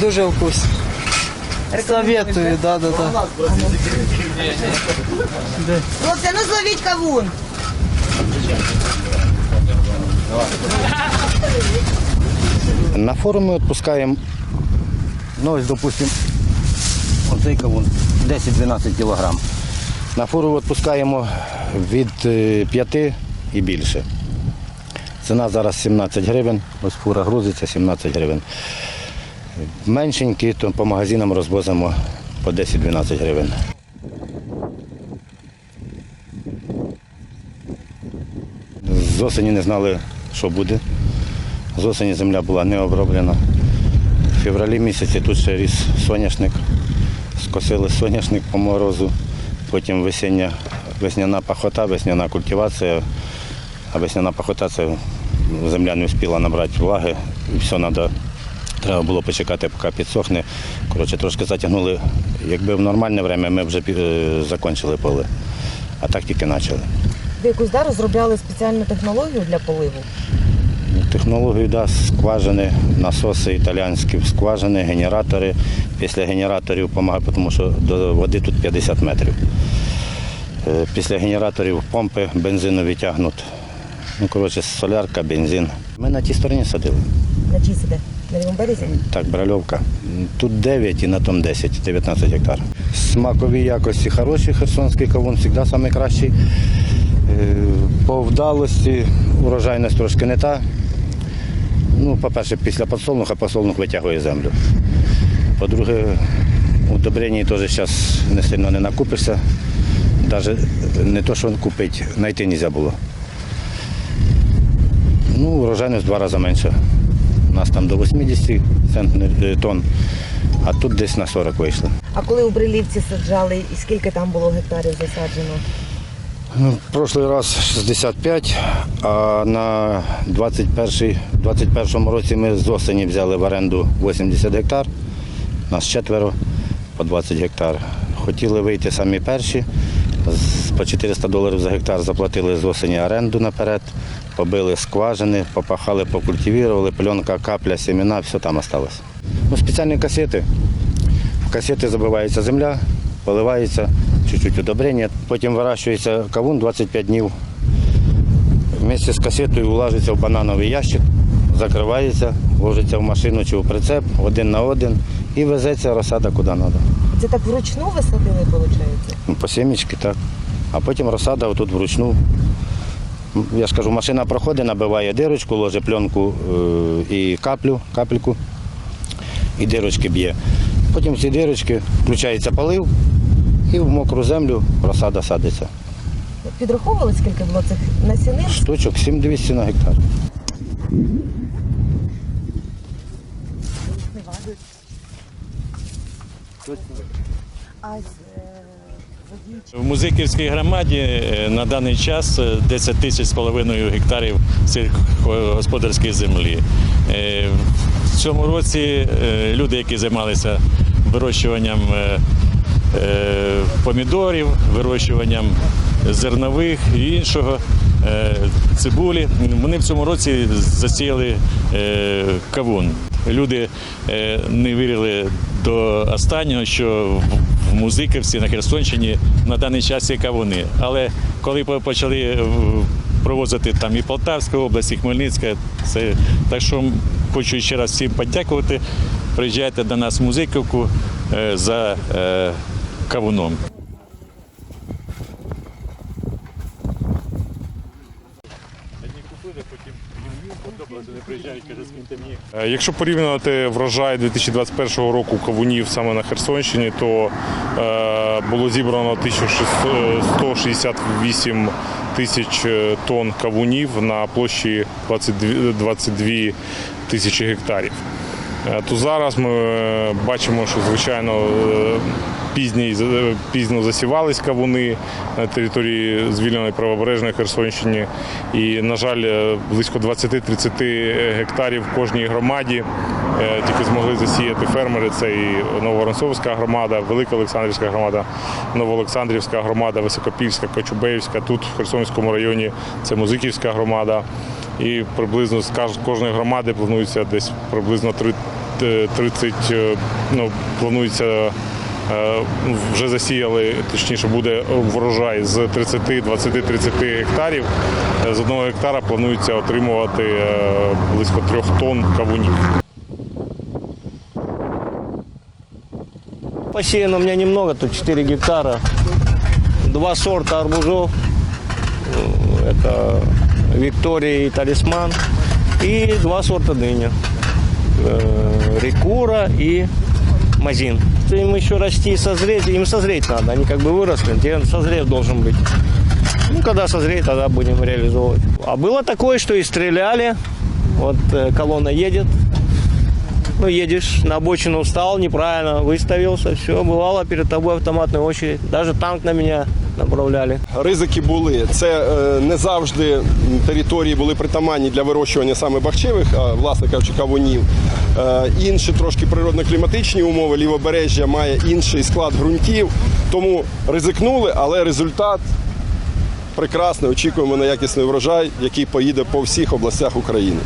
Дуже вкусно. Советую, да, да, да. Хлопці, ну зловіть кавун. На форум ми відпускаємо, ну ось, допустимо, оцей кавун 10-12 кілограм. На фуру відпускаємо від 5 і більше. Ціна зараз 17 гривень, ось фура грузиться 17 гривень. Меншенькі, то по магазинам розвозимо по 10-12 гривень. З осені не знали, що буде. З осені земля була не оброблена. В февралі місяці тут ще ріс соняшник. Скосили соняшник по морозу, потім весіння, весняна пахота, весняна культивація, а весняна пахота це земля не встигла набрати влаги, і все треба. Треба було почекати, поки підсохне. Коротше, трошки затягнули. Якби в нормальне время ми вже е, закінчили поле, а так тільки почали. Ви якусь да, розробляли спеціальну технологію для поливу? Технологію да, скважини, насоси італіянські, скважини, генератори. Після генераторів допомагає, тому що до води тут 50 метрів. Е, Після генераторів помпи бензинові тягнуть. Ну, коротше, солярка, бензин. Ми на тій стороні садили. На чий сиде? Так, бральовка. Тут 9 і на тому 10, 19 гектар. Смакові якості хороші, херсонський кавун завжди найкращий. Е, По вдалості урожайність трошки не та. Ну, по-перше, після подсолнуха подсолнух витягує землю. По-друге, удобрень теж зараз не сильно не накупишся. Навіть не то, що купити, знайти не можна було. Ну, урожайність в два рази менше. Нас там до 80 е, тонн, а тут десь на 40 вийшло. А коли у Брилівці саджали, і скільки там було гектарів засаджено? Ну, Прошлий раз 65, а на 21 21 році ми з осені взяли в оренду 80 гектар. Нас четверо по 20 гектар. Хотіли вийти самі перші. По 400 доларів за гектар заплатили з осені оренду наперед, побили скважини, попахали, покультивували, пленка, капля, семена, все там осталось. Ну, спеціальні касети. В касети забивається земля, поливається, чуть-чуть удобрення. Потім вирощується кавун 25 днів. Вместе з касетою улажиться в банановий ящик, закривається, ложиться в машину чи в прицеп один на один і везеться розсада куди треба. Це так вручну ви садили, виходить? Ну, По сімечки, так. А потім розсада отут вручну. Я ж кажу, машина проходить, набиває дирочку, ложить пленку е, і каплю, капельку, і дирочки б'є. Потім в ці дирочки включається полив і в мокру землю розсада садиться. Підраховували, скільки було цих насінин? Штучок 7200 на гектар. В Музиківській громаді е, на даний час е, 10 тисяч з половиною гектарів сільськогосподарської землі. Е, В цьому році е, люди, які займалися вирощуванням е, е, помідорів, вирощуванням зернових і іншого, е, цибулі, вони в цьому році засіяли е, кавун. Люди е, не вірили до останнього, що Музиківці на Херсонщині на даний час є кавуни. Але коли почали е, провозити там і Полтавська область, і Хмельницька, це так що хочу ще раз всім подякувати. Приїжджайте до нас в Музиківку е, приїжджають, каже, скиньте мені. Якщо порівнювати врожай 2021 року кавунів саме на Херсонщині, то е, було зібрано 1168 тисяч е, тонн кавунів на площі 22, 22 тисячі гектарів. Е, То зараз ми е, бачимо, що звичайно е, пізні, пізно засівались кавуни на території звільненої правобережної Херсонщини. І, на жаль, близько 20-30 гектарів в кожній громаді тільки змогли засіяти фермери. Це і Нововоронцовська громада, Велика Олександрівська громада, Новоолександрівська громада, Високопільська, Кочубеївська. Тут в Херсонському районі це Музиківська громада. І приблизно з кожної громади планується десь приблизно три е, 30, е, ну, планується, е, вже засіяли, точніше буде врожай з 30, 20, 30 гектарів. З одного гектара планується отримувати близько трьох тонн кавунів. Посеяно у меня немного, тут 4 гектара. Два сорта арбузов. Это Виктория и Талисман. И два сорта дыня. Э, Рекура и Мазин. Им еще расти и созреть. Им созреть надо. Они как бы выросли. Теперь созрев должен быть. Ну, когда созреет, тогда будем реализовывать. А было такое, что и стреляли. Вот э, колонна едет, ну, едешь, на обочину встал, неправильно выставился, все, бывало перед тобой автоматная очередь. Даже танк на меня направляли. Ризики були. Це е, не завжди території були притаманні для вирощування саме бахчевих, а власне кажучи, кавунів. Е, інші трошки природно-кліматичні умови, лівобережжя має інший склад ґрунтів, тому ризикнули, але результат прекрасний. Очікуємо на якісний врожай, який поїде по всіх областях України.